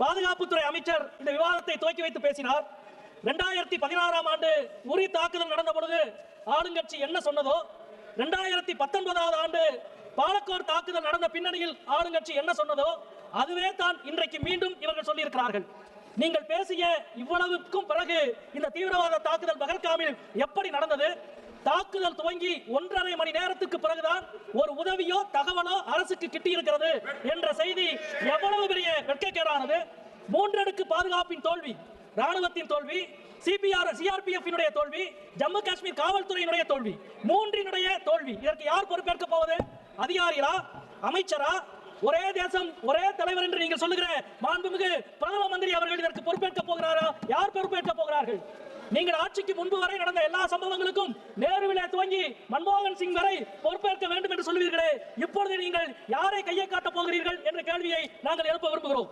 பாதுகாப்புத்துறை அமைச்சர் இந்த விவாதத்தை துவக்கி வைத்து பேசினார். ரெண்டாயிரத்தி பதினாறாம் ஆண்டு உரி தாக்குதல் நடந்த பொழுது ஆளுங்கட்சி என்ன சொன்னதோ ரெண்டாயிரத்தி பத்தொன்பதாவது ஆண்டு பாலக்கோர் தாக்குதல் நடந்த பின்னணியில் ஆளுங்கட்சி என்ன சொன்னதோ அதுவே தான் இன்றைக்கு மீண்டும் இவர்கள் சொல்லியிருக்கிறார்கள். நீங்கள் பேசிய இவ்வளவுக்கும் பிறகு இந்த தீவிரவாத தாக்குதல் பகல்காமில் எப்படி நடந்தது? தாக்குதல் துவங்கி ஒன்றரை மணி நேரத்துக்கு பிறகுதான் ஒரு உதவியோ தகவலோ அரசுக்கு கிட்டி இருக்கிறது என்ற செய்தி எவ்வளவு பெரிய வெட்கக்கேடானது மூன்றடுக்கு பாதுகாப்பின் தோல்வி ராணுவத்தின் தோல்வி சிபிஆர் சிஆர்பிஎஃபினுடைய தோல்வி ஜம்மு காஷ்மீர் காவல்துறையினுடைய தோல்வி. மூன்றினுடைய தோல்வி. இதற்கு யார் பொறுப்பேற்க போவது? அதிகாரிகளா? அமைச்சரா? ஒரே தேசம் ஒரே தலைவர் என்று நீங்கள் சொல்லுகிற மாண்புமிகு பிரதம மந்திரி அவர்கள் இதற்கு பொறுப்பேற்க போகிறாரா? யார் பொறுப்பேற்க போகிறார்கள்? நீங்கள் ஆட்சிக்கு முன்பு வரை நடந்த எல்லா சம்பவங்களுக்கும் நேருவிலே துவங்கி மன்மோகன் சிங் வரை பொறுப்பேற்க வேண்டும் என்று சொல்வீர்களே இப்பொழுது நீங்கள் யாரை கையை காட்டப் போகிறீர்கள் என்ற கேள்வியை நாங்கள் எழுப்ப விரும்புகிறோம்.